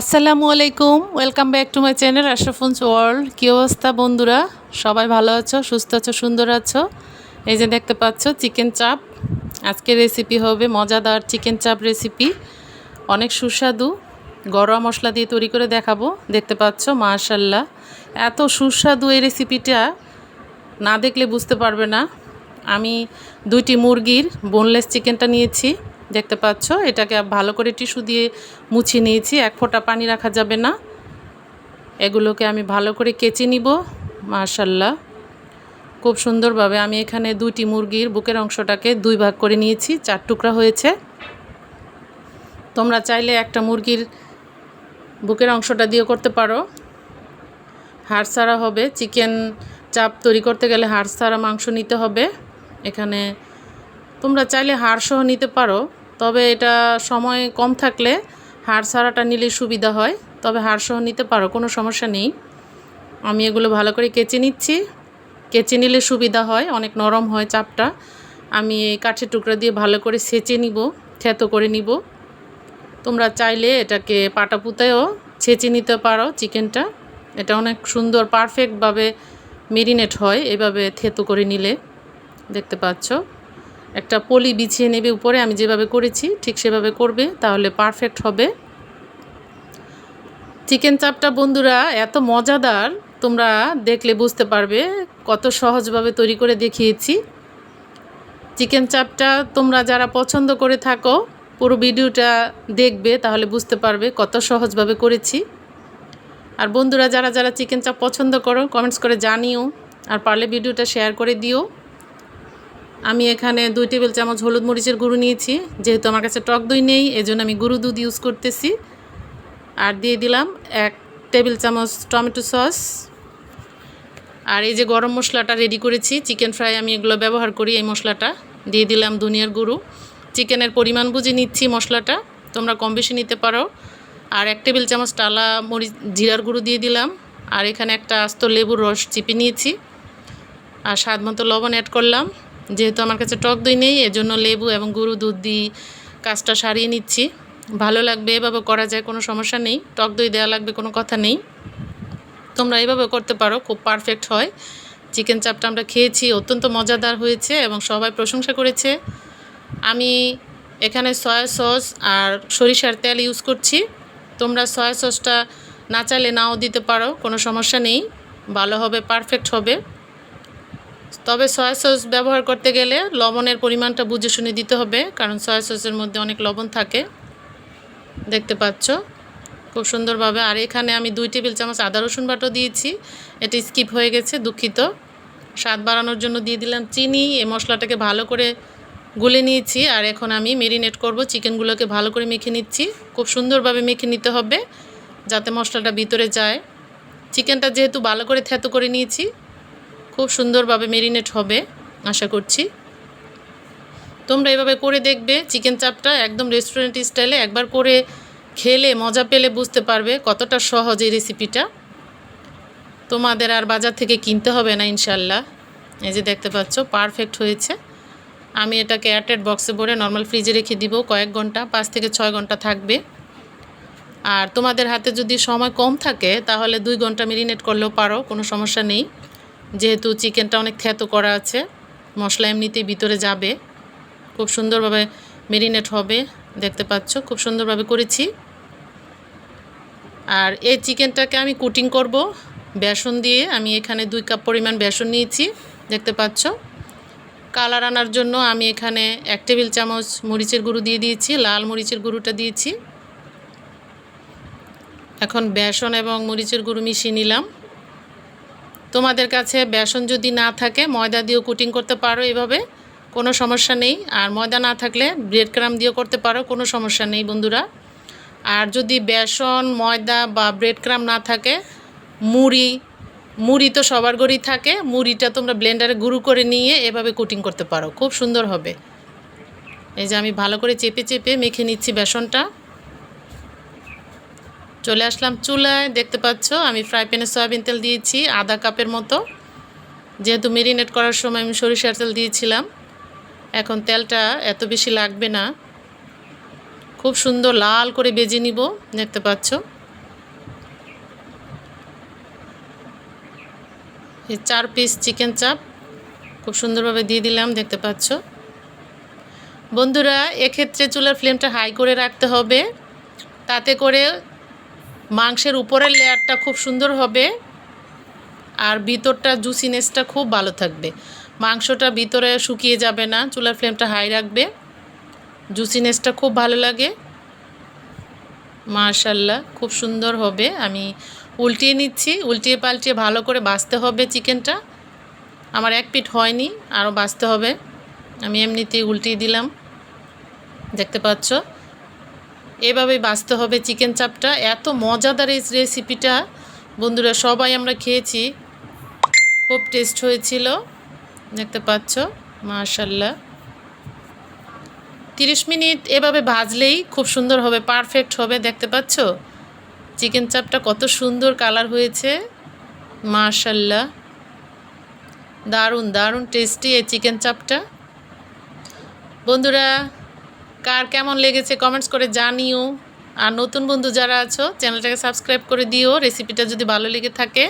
আসসালামু আলাইকুম, welcome back to my channel Ashrafun's world. কী অবস্থা বন্ধুরা? সবাই ভালো আছো, সুস্থ আছো, সুন্দর আছো? এই যে দেখতে পাচ্ছ, চিকেন চাপ। আজকের রেসিপি হবে মজাদার চিকেন চাপ রেসিপি অনেক সুস্বাদু। গরম মশলা দিয়ে তৈরি করে দেখাবো। দেখতে পাচ্ছ মাশাল্লাহ এত সুস্বাদু এই রেসিপিটা না দেখলে বুঝতে পারবে না। আমি দুইটি মুরগির বোনলেস চিকেনটা নিয়েছি। দেখতে পাচ্ছ, এটাকে ভালো করে টিস্যু দিয়ে মুছিয়ে নিয়েছি, এক ফোঁটা পানি রাখা যাবে না। এগুলোকে আমি ভালো করে কেচে নিব, মাশাল্লাহ। খুব সুন্দরভাবে আমি এখানে দুইটি মুরগির বুকের অংশটাকে দুই ভাগ করে নিয়েছি, চার টুকরা হয়েছে। তোমরা চাইলে একটা মুরগির বুকের অংশটা দিয়ে করতে পারো। হাড় ছাড়া হবে, চিকেন চাপ তৈরি করতে গেলে হাড় ছাড়া মাংস নিতে হবে। এখানে তোমরা চাইলে হাড় সহ নিতে পারো। তবে এটা সময় কম থাকলে হাড় ছাড়াটা নিলে সুবিধা হয়। তবে হাড় সহ নিতে পারো, কোনো সমস্যা নেই। আমি এগুলো ভালো করে কেচে নিচ্ছি। কেচে নিলে সুবিধা হয়, অনেক নরম হয় চাপটা। আমি এই কাঠের টুকরা দিয়ে ভালো করে সেচে নিব, থেতো করে নিব। তোমরা চাইলে এটাকে পাটা পুঁতেও ছেঁচে নিতে পারো চিকেনটা। এটা অনেক সুন্দর পারফেক্টভাবে মেরিনেট হয়, এভাবে থেতো করে নিলে। দেখতে পাচ্ছ? একটা পলি বিছিয়ে নেবে উপরে, আমি যেভাবে করেছি ঠিক সেভাবে করবে, তাহলে পারফেক্ট হবে। চিকেন চাপটা বন্ধুরা এত মজাদার, তোমরা দেখলে বুঝতে পারবে কত সহজভাবে তৈরি করে দেখিয়েছি। চিকেন চাপটা তোমরা যারা পছন্দ করে থাকো, পুরো ভিডিওটা দেখবে, তাহলে বুঝতে পারবে কত সহজভাবে করেছি। আর বন্ধুরা, যারা যারা চিকেন চাপ পছন্দ করো কমেন্টস করে জানিও, আর পারলে ভিডিওটা শেয়ার করে দিও। আমি এখানে দুই টেবিল চামচ হলুদ মরিচের গুঁড়ো নিয়েছি, যেহেতু আমার কাছে টক দই নেই, এজন্য আমি গুঁড়ো দুধ ইউজ করতেছি। আর দিয়ে দিলাম এক টেবিল চামচ টমেটো সস। আর এই যে গরম মশলাটা রেডি করেছি চিকেন ফ্রাই আমি এগুলো ব্যবহার করি এই মশলাটা। দিয়ে দিলাম ধনিয়ার গুঁড়ো। চিকেনের পরিমাণ বুঝে নিচ্ছি মশলাটা, তোমরা কম বেশি নিতে পারো। আর এক টেবিল চামচ টালা মরিচ, জিরার গুঁড়ো দিয়ে দিলাম। আর এখানে একটা আস্ত লেবুর রস চিপে নিয়েছি। আর স্বাদ মতো লবণ অ্যাড করলাম। যেহেতু আমার কাছে টক দই নেই, এজন্য লেবু এবং গরু দুধ দিয়ে কাজটা সারিয়ে নিচ্ছি। ভালো লাগবে, এভাবে করা যায়, কোনো সমস্যা নেই। টক দই দেওয়া লাগবে, কোনো কথা নেই। তোমরা এভাবে করতে পারো, খুব পারফেক্ট হয়। চিকেন চাপটা আমরা খেয়েছি, অত্যন্ত মজাদার হয়েছে এবং সবাই প্রশংসা করেছে। আমি এখানে সয়া সস আর সরিষার তেল ইউজ করছি। তোমরা সয়া সসটা না চাইলে নাও দিতে পারো, কোনো সমস্যা নেই। ভালো হবে পারফেক্ট হবে। তবে সয়া সস ব্যবহার করতে গেলে লবণের পরিমাণটা বুঝে শুনে দিতে হবে, কারণ সয়া সসের মধ্যে অনেক লবণ থাকে। দেখতে পাচ্ছ? খুব সুন্দরভাবে। আর এখানে আমি দুই টেবিল চামচ আদা রসুন বাটো দিয়েছি। এটি স্কিপ হয়ে গেছে, দুঃখিত। স্বাদ বাড়ানোর জন্য দিয়ে দিলাম চিনি। এই মশলাটাকে ভালো করে গুলে নিয়েছি। আর এখন আমি মেরিনেট করব চিকেনগুলোকে ভালো করে মেখে নিচ্ছি। খুব সুন্দরভাবে মেখে নিতে হবে, যাতে মশলাটা ভিতরে যায়। চিকেনটা যেহেতু ভালো করে থেতো করে নিয়েছি খুব সুন্দরভাবে মেরিনেট হবে, আশা করছি। তোমরা এভাবে করে দেখবে চিকেন চাপটা একদম রেস্টুরেন্ট স্টাইলে একবার করে খেলে, মজা পেলে বুঝতে পারবে কতটা সহজ এই রেসিপিটা তোমাদের আর বাজার থেকে কিনতে হবে না ইনশাল্লাহ এই যে দেখতে পাচ্ছ পারফেক্ট হয়েছে। আমি এটাকে এয়ারটেড বক্সে ভরে নর্মাল ফ্রিজে রেখে দিব, কয়েক ঘণ্টা, পাঁচ থেকে ছয় ঘণ্টা থাকবে। আর তোমাদের হাতে যদি সময় কম থাকে, তাহলে দুই ঘণ্টা মেরিনেট করলেও পারো, কোনো সমস্যা নেই। যেহেতু চিকেনটা অনেক থেতো করা আছে, মশলা এমনিতেই ভিতরে যাবে। খুব সুন্দরভাবে মেরিনেট হবে, দেখতে পাচ্ছ, খুব সুন্দরভাবে করেছি। আর এই চিকেনটাকে আমি কুটিং করব, বেসন দিয়ে। আমি এখানে দুই কাপ পরিমাণ বেসন নিয়েছি, দেখতে পাচ্ছ। কালার আনার জন্য আমি এখানে এক টেবিল চামচ মরিচের গুঁড়ো দিয়ে দিয়েছি, লাল মরিচের গুঁড়োটা দিয়েছি। এখন বেসন এবং মরিচের গুঁড়ো মিশিয়ে নিলাম। তোমাদের কাছে বেসন যদি না থাকে, ময়দা দিয়েও কুটিং করতে পারো এভাবে, কোনো সমস্যা নেই। আর ময়দা না থাকলে ব্রেড ক্রাম দিয়েও করতে পারো, কোনো সমস্যা নেই বন্ধুরা। আর যদি বেসন, ময়দা বা ব্রেড ক্রাম না থাকে, মুড়ি মুড়ি তো সবার ঘরেই থাকে, মুড়িটা তোমরা ব্লেন্ডারে গুঁড়ো করে নিয়ে এভাবে কুটিং করতে পারো। খুব সুন্দর হবে। এই যে আমি ভালো করে চেপে চেপে মেখে নিচ্ছি বেসনটা। চলে আসলাম চুলায়, দেখতে পাচ্ছ? আমি ফ্রাই প্যানে সয়াবিন তেল দিয়েছি, আধা কাপের মতো। যেহেতু মেরিনেট করার সময় আমি সরিষার তেল দিয়েছিলাম, এখন তেলটা এত বেশি লাগবে না। খুব সুন্দর লাল করে বেজে নিব, দেখতে পাচ্ছ? চার পিস চিকেন চাপ খুব সুন্দরভাবে দিয়ে দিলাম, দেখতে পাচ্ছ? বন্ধুরা, এক্ষেত্রে চুলার ফ্লেমটা হাই করে রাখতে হবে। তাতে করে মাংসের উপরের লেয়ারটা খুব সুন্দর হবে আর ভিতরটা জুসিনেসটা খুব ভালো থাকবে। মাংসটা ভিতরে শুকিয়ে যাবে না, চুলার ফ্লেমটা হাই রাখবে। জুসিনেসটা খুব ভালো লাগে। মার্শাল্লাহ খুব সুন্দর হবে। আমি উল্টিয়ে নিচ্ছি, উল্টিয়ে পাল্টিয়ে ভালো করে বাছতে হবে চিকেনটা। আমার এক পিঠ হয়নি, আরও বাছতে হবে। আমি এমনিতেই উল্টিয়ে দিলাম। দেখতে পাচ্ছ? এভাবেই বাছতে হবে চিকেন চাপটা। এত মজাদার এই রেসিপিটা। বন্ধুরা, সবাই আমরা খেয়েছি। খুব টেস্ট হয়েছিল। দেখতে পাচ্ছ? মার্শাল্লাহ তিরিশ মিনিট এভাবে ভাজলেই খুব সুন্দর হবে, পারফেক্ট হবে। দেখতে পাচ্ছ? চিকেন চাপটা কত সুন্দর কালার হয়েছে। মার্শাল্লাহ দারুণ দারুণ টেস্টি এই চিকেন চাপটা। বন্ধুরা কার কেমন লেগেছে কমেন্টস করে জানিও। আর নতুন বন্ধু যারা আছো চ্যানেলটাকে সাবস্ক্রাইব করে দিও। রেসিপিটা যদি ভালো লেগে থাকে